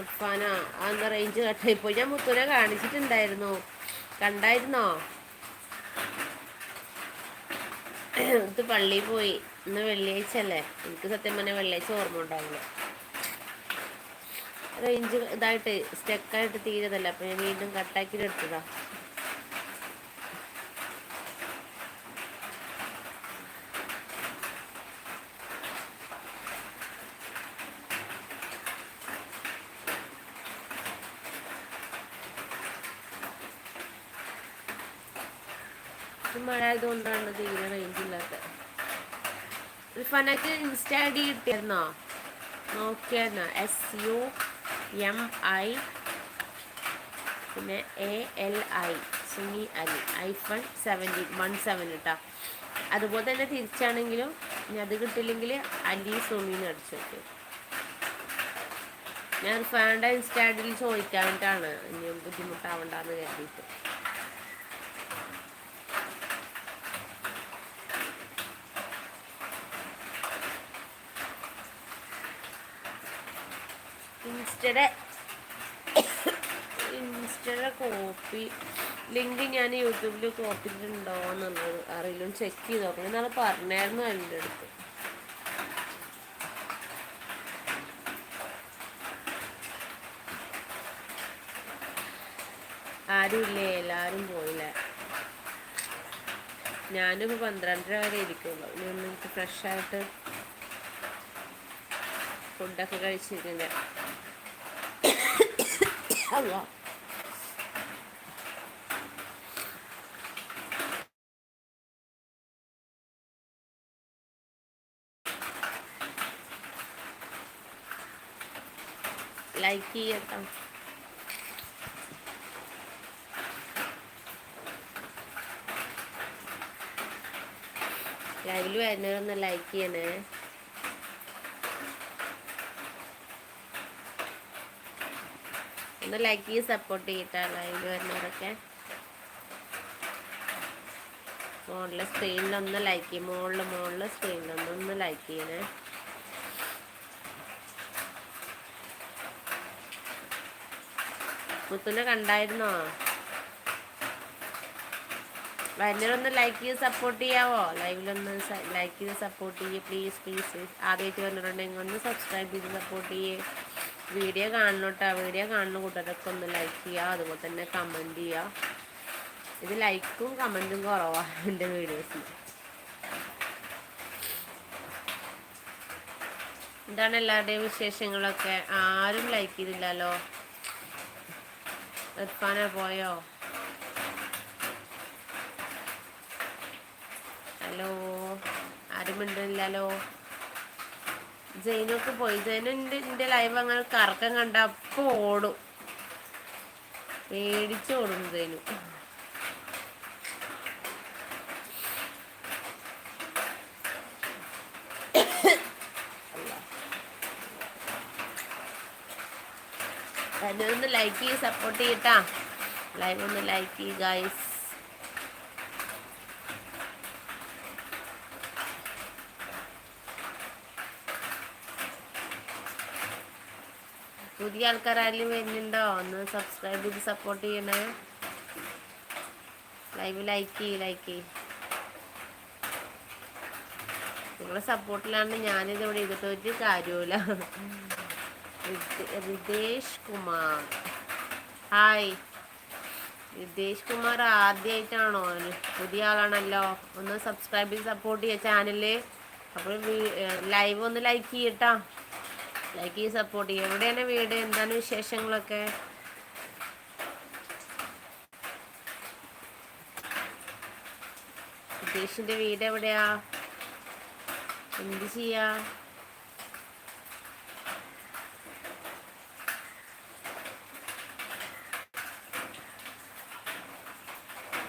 അഫാന അന്ന് റേഞ്ച് കട്ടായി കട്ടായിപ്പോയി ഞാൻ മുത്തൂരെ കാണിച്ചിട്ടുണ്ടായിരുന്നു. കണ്ടായിരുന്നോ? ഇത് പള്ളിയിൽ പോയി. ഇന്ന് വെള്ളിയാഴ്ച അല്ലേ? എനിക്ക് സത്യം പറഞ്ഞാൽ വെള്ളിയാഴ്ച ഓർമ്മ ഉണ്ടാവില്ല. റേഞ്ച് ഇതായിട്ട് സ്റ്റക്കായിട്ട് തീരതല്ല. അപ്പം ഞാൻ വീണ്ടും കട്ടാക്കി എടുത്തതാ. ആയതുകൊണ്ടാണ് തീരെ റേഞ്ച് ഇല്ലാത്ത. ഫനക്ക് ഇൻസ്റ്റ ഐ ഡി കിട്ടിയിരുന്നോ നോക്കിയായിരുന്നോ? എസ് യു എം ഐ പിന്നെ A L I Suni Ali iPhone seventeen one seven കേട്ടോ അതുപോലെ തന്നെ തിരിച്ചാണെങ്കിലും ഇനി അത് കിട്ടില്ലെങ്കിൽ അലി സുമിന്ന് അടിച്ചു നോക്കി ഞാൻ ഫാന്റെ ഇൻസ്റ്റാഡിൽ ചോദിക്കാനായിട്ടാണ് ഇനി ബുദ്ധിമുട്ടാവണ്ടെന്ന് കരുതിയിട്ട്. ഇൻസ്റ്റയുടെ ഇൻസ്റ്റയുടെ കോപ്പി. ലിങ്ക് ഞാൻ യൂട്യൂബിൽ കോപ്പി എന്നുള്ളത് അറിയില്ല. ചെക്ക് ചെയ്ത്. നോക്കണം എന്നാണ് പറഞ്ഞായിരുന്നു എന്റെ അടുത്ത്. ആരും ഇല്ലേ എല്ലാവരും പോയില്ല? ഞാനിപ്പോൾ പന്ത്രണ്ടര വരെ ഇരിക്കുള്ളൂ. ഇനി ഒന്ന് എനിക്ക് ഫ്രഷായിട്ട് ഫുഡൊക്കെ കഴിച്ചിരുന്നത് ലൈക്ക് ചെയ്യട്ടോ ലൈവിൽ വരുന്നവരൊന്ന് ലൈക്ക് ചെയ്യണേ. ഒന്ന് ലൈക്ക് ചെയ്ത് സപ്പോർട്ട് ചെയ്തിട്ടാണ് ലൈവിൽ വരുന്നവരൊക്കെ. മുകളിലെ സ്ക്രീനിലൊന്ന് ലൈക്ക് ചെയ്യും. മുകളിൽ മുകളിൽ സ്ക്രീനിലൊന്ന് ഒന്ന് ലൈക്ക് ചെയ്യണേ. മുത്തുനെ കണ്ടായിരുന്നോ? വരുന്നവരൊന്ന് ലൈക്ക് ചെയ്ത് സപ്പോർട്ട് ചെയ്യാവോ? ലൈവിലൊന്ന് ലൈക്ക് ചെയ്ത് സപ്പോർട്ട് ചെയ്യേ പ്ലീസ് പ്ലീസ് ആദ്യമായിട്ട് വന്നിട്ടുണ്ടെങ്കിൽ ഒന്ന് സബ്സ്ക്രൈബ് ചെയ്ത് സപ്പോർട്ട് ചെയ്യേ. വീഡിയോ കാണണോട്ടാ. വീഡിയോ കാണുന്ന കൂട്ടത്തൊക്കെ ഒന്ന് ലൈക്ക് ചെയ്യുക. അതുപോലെ തന്നെ കമന്റ് ചെയ്യുക. ഇത് ലൈക്കും കമന്റും കുറവാണ് എന്റെ വീഡിയോസിൽ എന്താണ് എല്ലാവരുടെയും വിശേഷങ്ങളൊക്കെ? ആരും ലൈക്ക് ചെയ്തില്ലല്ലോ? ഇർഫാന പോയോ? ഹലോ ആരും മിണ്ടുന്നില്ലല്ലോ ജൈനൊക്കെ പോയി ജൈനുണ്ട് എന്റെ ലൈവ് അങ്ങനെ കറക്കം കണ്ട അപ്പോൾ ഓടും പേടിച്ച് ഓടും ഒന്ന് ലൈക്ക് ചെയ്ത് സപ്പോർട്ട് ചെയ്യട്ടാ ലൈവ് ഒന്ന് ലൈക്ക് ചെയ്യ ഗൈസ് പുതിയ ആൾക്കാർ ആരെങ്കിലും വരുന്നുണ്ടോ? ഒന്ന് സബ്സ്ക്രൈബ് ചെയ്ത് സപ്പോർട്ട് ചെയ്യണേ. ലൈവ് ലൈക്ക് ചെയ്യ് ലൈക്ക് ചെയ്യ്. നിങ്ങളെ സപ്പോർട്ടിലാണ് ഞാനിത് ഇവിടെ ചെയ്തിട്ട് ഒരു കാര്യമില്ല റിതേഷ് കുമാർ. ഹായ് റിതേഷ് കുമാർ ആദ്യമായിട്ടാണോ പുതിയ ആളാണല്ലോ. ഒന്ന് സബ്സ്ക്രൈബ് ചെയ്ത് സപ്പോർട്ട് ചെയ്യുക ചാനൽ അപ്പോൾ ലൈവ് ഒന്ന് ലൈക്ക് ചെയ്യട്ടാ ലൈക്ക് ചെയ്ത് സപ്പോർട്ട് ചെയ്യുക എവിടെയാണ് വീട്? എന്താണ് വിശേഷങ്ങളൊക്കെ? സതീഷിന്റെ വീട് എവിടെയാ? എന്ത് ചെയ്യാ?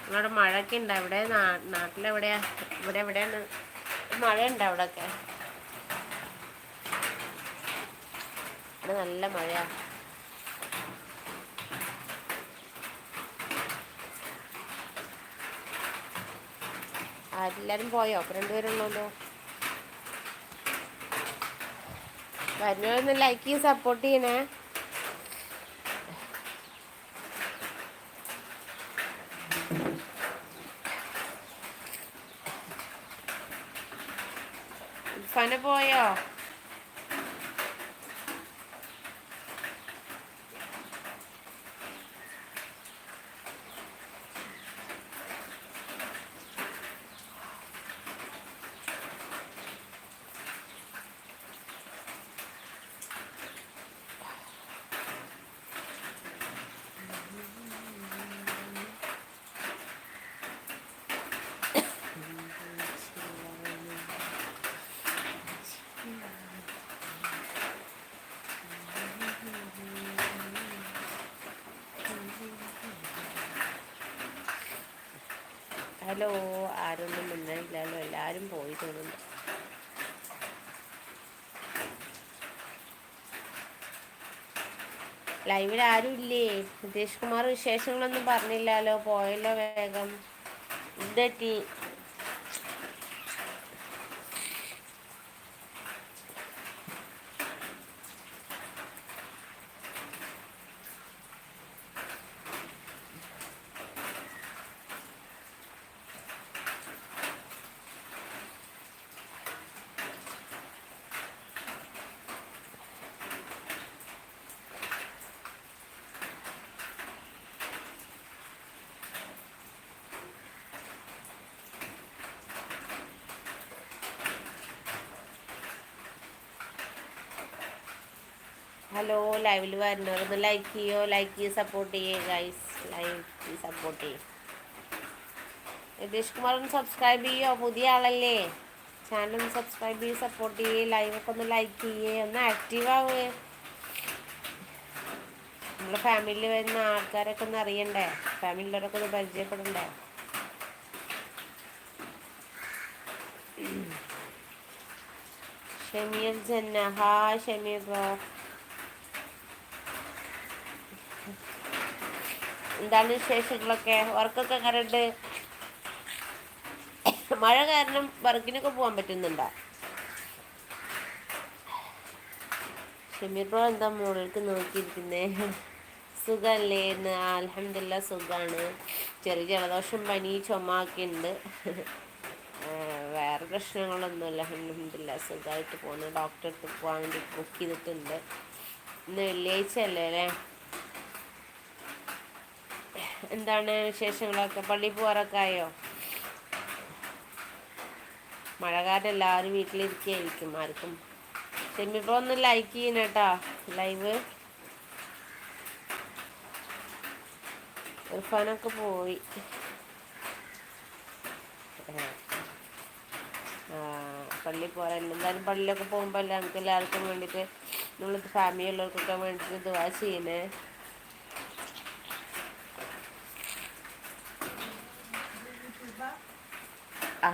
നിങ്ങളുടെ മഴയൊക്കെ ഉണ്ടോ? ഇവിടെ നാട്ടിലെവിടെയാ? ഇവിടെ എവിടെയാണ്? മഴ ഉണ്ടോ അവിടെയൊക്കെ ഇവിടെ നല്ല മഴയാണ് ആരെല്ലാരും പോയോ? അപ്പം വരുന്നവരൊന്ന് ലൈക്ക് ചെയ്യും സപ്പോർട്ട് ചെയ്യണേ. ഫന പോയോ? ഹലോ ആരൊന്നും ഇല്ലല്ലോ എല്ലാവരും പോയി തോന്നുന്നു. ലൈവിൽ ആരും ഇല്ലേ? നിതീഷ് കുമാർ വിശേഷങ്ങളൊന്നും പറഞ്ഞില്ലല്ലോ പോയല്ലോ വേഗം. ഇതെറ്റി ഹലോ ലൈവിൽ വരുന്നവരൊന്ന് ലൈക്ക് ചെയ്യോ? ലൈക്ക് ചെയ്ത് സപ്പോർട്ട് ചെയ്യേ ഗൈസ് ലൈക്ക് സപ്പോർട്ട് ചെയ്യേ. നിതീഷ് കുമാർ ഒന്ന് സബ്സ്ക്രൈബ് ചെയ്യോ? പുതിയ ആളല്ലേ? ചാനൽ ഒന്ന് സബ്സ്ക്രൈബ് ചെയ്ത് സപ്പോർട്ട് ചെയ്യേ. ലൈവൊക്കെ ഒന്ന് ലൈക്ക് ചെയ്യേ. ഒന്ന് ആക്റ്റീവ് ആവേ. നമ്മളെ ഫാമിലിയിൽ വരുന്ന ആൾക്കാരൊക്കെ ഒന്ന് അറിയണ്ടേ? ഫാമിലിയിലൊക്കെ ഒന്ന് പരിചയപ്പെടണ്ടേ? ഷമീർ ജന്ന. ഹായ് ഷമീർ ബ്രോ എന്താണ് വിശേഷങ്ങളൊക്കെ? വർക്കൊക്കെ എങ്ങനെയുണ്ട്? മഴ കാരണം വർക്കിനൊക്കെ പോകാൻ പറ്റുന്നുണ്ടോ? ഷമീർ എന്താ മോളിലേക്ക് നോക്കിയിരിക്കുന്നേ? സുഖമല്ലേ എന്ന് അലഹമില്ല സുഖമാണ് ചെറിയ ജലദോഷം പനി ചുമ ഒക്കെ ഉണ്ട്. വേറെ പ്രശ്നങ്ങളൊന്നുമില്ല അലഹമില്ല സുഖമായിട്ട് പോകുന്നു ഡോക്ടറെ അടുത്ത് പോകാൻ വേണ്ടി ബുക്ക് ചെയ്തിട്ടുണ്ട്. ഇന്ന് വെള്ളിയാഴ്ച അല്ലേ അല്ലേ? എന്താണ് വിശേഷങ്ങളൊക്കെ? പള്ളി പോകാറൊക്കെ ആയോ? മഴക്കാലം എല്ലാവരും വീട്ടിലിരിക്കുകയായിരിക്കും ആർക്കും ഷെമിപ്പോൾ ഒന്ന് ലൈക്ക് ചെയ്യണം കേട്ടോ ലൈവ് ഇർഫാനൊക്കെ പോയി. പള്ളി പോലെ എന്തായാലും പള്ളിയിലൊക്കെ പോകുമ്പോൾ അല്ലേ നമുക്ക് എല്ലാവർക്കും വേണ്ടിയിട്ട് നമ്മൾ ഫാമിലി ഉള്ളവർക്കൊക്കെ വേണ്ടിയിട്ട് ദുവാ ചെയ്യണേ. ആ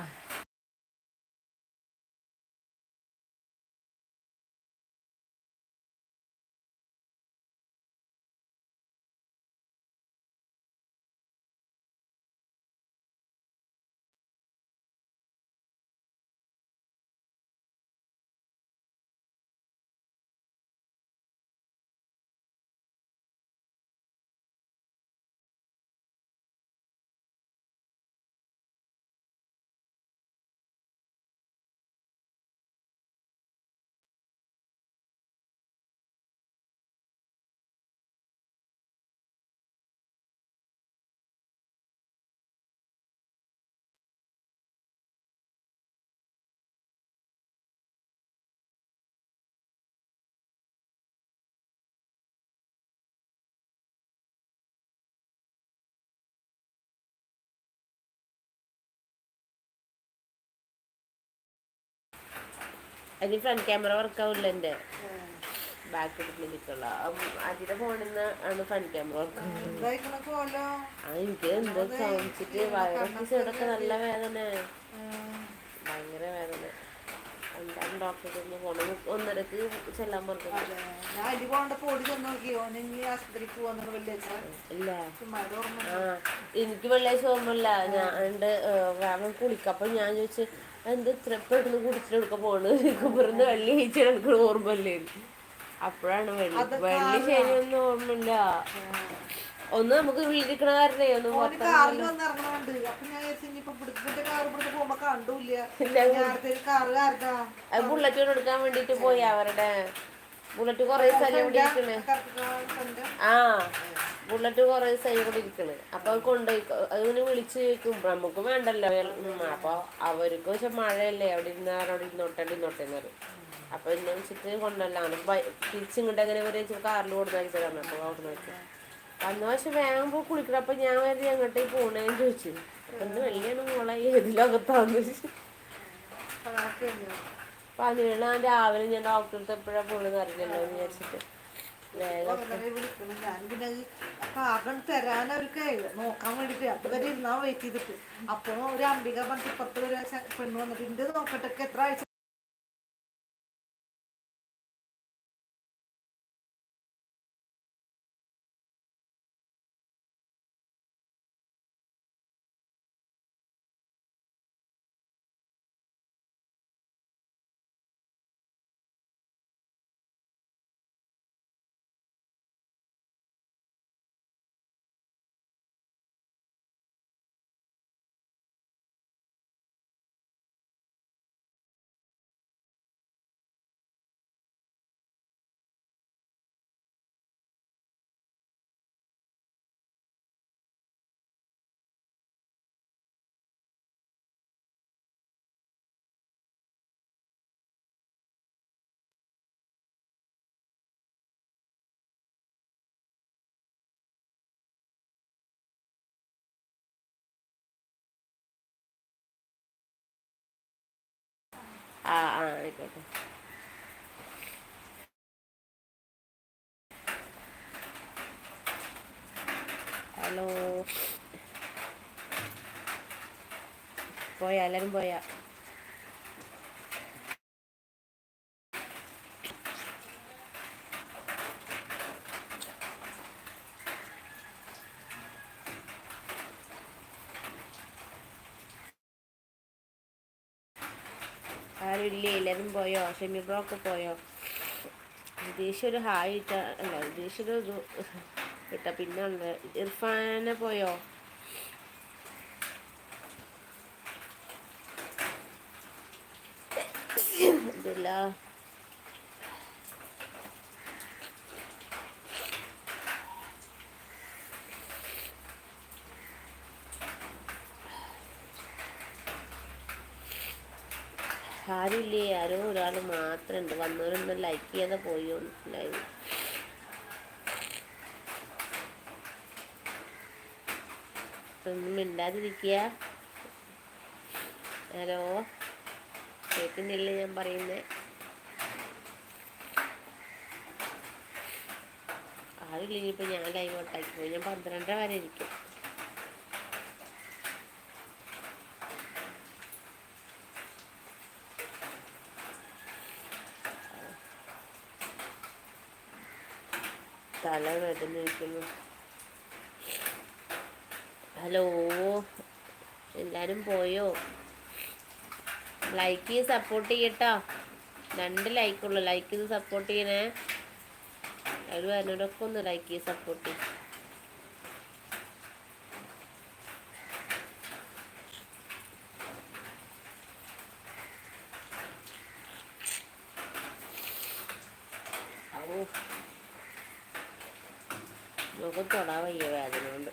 അതിന് ഫ്രണ്ട് ക്യാമറ വർക്ക് ആവില്ല എന്റെ. ബാക്ക് എടുക്കുള്ള അതിന്റെ ഫോണിൽ നിന്ന് ആണ് ഫ്രണ്ട് ക്യാമറ വർക്ക് ആ എനിക്ക് എന്തോ ചോദിച്ചിട്ട് വയറൊക്കെ സൈഡൊക്കെ നല്ല വേദന ഭയങ്കര വേദന. എന്താണ് ഡോക്ടറെ ഒന്ന് പോണം ഒന്നരക്ക് ചെല്ലാൻ പറഞ്ഞു ഇല്ല. ആ എനിക്ക് വെള്ളിയാഴ്ച ഓർമ്മയില്ല. ഞാൻ കാരണം ഞാൻ ചോദിച്ചു എന്ത് ഇത്ര പെട്ടെന്ന് കുടിച്ചിട്ട് എടുക്ക പോണ് ഇവിടുന്ന് വെള്ളി കഴിച്ചെടുക്കണ ഓർമ്മ അല്ലേ അപ്പോഴാണ് വെള്ളി. വെള്ളി ശരിയൊന്നും ഓർമ്മയില്ല. ഒന്ന് നമുക്ക് വീട്ടിരിക്കണ കാരണേ ഒന്ന് കാറിൽ വന്ന് ഇറങ്ങണുണ്ട്. അപ്പൊ ഞാൻ വിചാരിച്ചു ഇനിയിപ്പൊ ഇവിടുത്തെ കാർ ഇവിടുത്തെ പോകുമ്പോ കണ്ടൂല്ല. ഇല്ല. നേരത്തെ കാറ് കാരതാ. അത് ബുള്ളറ്റ് എടുക്കാൻ വേണ്ടിട്ട് പോയി അവരുടെ ബുള്ളറ്റ് കൊറേ സ്ഥലം കൂടി ഇരിക്കണ്. ആ ബുള്ളറ്റ് കൊറേ സ്ഥലം കൂടി ഇരിക്കണ്. അപ്പൊ അത് കൊണ്ടുപോയി അതിങ്ങനെ വിളിച്ച് ചോദിക്കും നമുക്ക് വേണ്ടല്ലോ. അപ്പൊ അവർക്ക് പക്ഷെ മഴയല്ലേ അവിടെ ഇരുന്ന അവിടെ ഇരുന്നോട്ടെ എന്ന് പറയും. അപ്പൊ എന്നെ വെച്ചിട്ട് കൊണ്ടല്ലാണ് തിരിച്ചിങ്ങോട്ട് എങ്ങനെ വരെ കാറിൽ കൊടുത്തായിട്ടാണ് അപ്പൊ അവിടെ വെച്ചു അന്ന് പക്ഷെ വേഗം പോയി കുളിക്കണം. അപ്പൊ ഞാൻ വരെ അങ്ങോട്ട് പോണേന്ന് ചോദിച്ചു. അപ്പൊ ഇന്ന് വലിയാണ് മോളെ. ഏത് ലോകത്താന്ന് ചോദിച്ചു പതിനേഴ് രാവിലെ ഞാൻ ഡോക്ടറെ അടുത്ത് എപ്പോഴാണ് പോണെന്ന് അറിയില്ലല്ലോ എന്ന് വിചാരിച്ചിട്ട്. നോക്കാൻ വേണ്ടിട്ട് വെയിറ്റ് അപ്പൊ ഒരു അംബിക പറഞ്ഞിട്ട് പത്ത് പേര് പെണ്ണ് വന്നിട്ട് നോക്കട്ടെ എത്ര ആഴ്ച ആ ആയിക്കോട്ടെ. ഹലോ. പോയാ എല്ലാവരും പോയാ ആരും ഇല്ലേ എല്ലാരും പോയോ? ഷെമി ബ്രോ പോയോ? വിദേശ ഒരു ഹായ് ഇട്ട അല്ല വിദേശ ഒരു ഇത് ഇട്ട പിന്നെ ഉണ്ട്. ഇർഫാനെ പോയോ? ഇതില്ല ആരുമില്ലേ? ആരോ ഒരാൾ മാത്രം ഉണ്ട് വന്നവരൊന്നും ലൈക്ക് ചെയ്യാതെ പോയോ ലൈവ് ഒന്നും മിണ്ടാതിരിക്കുക ഹലോ? കേൾക്കുന്നില്ല ഞാൻ പറയുന്നത് ആരുമില്ലെങ്കിൽ ഇപ്പം ഞാൻ ലൈവ് ഔട്ടാക്കി പോയി. ഞാൻ പന്ത്രണ്ടര വരെ ഇരിക്കും. തല വേദനിക്കുന്നു. ഹലോ എല്ലാരും പോയോ? ലൈക്ക് ചെയ്ത് സപ്പോർട്ട് ചെയ്യട്ടോ. രണ്ട് ലൈക്കുള്ളൂ ലൈക്ക് ചെയ്ത് സപ്പോർട്ട് ചെയ്യണേ. അവർ വരുന്നവരൊക്കെ ഒന്ന് ലൈക്ക് ചെയ്ത് സപ്പോർട്ട് ചെയ്യും. ഔ. തൊടാൻ വയ്യ വേദന കൊണ്ട്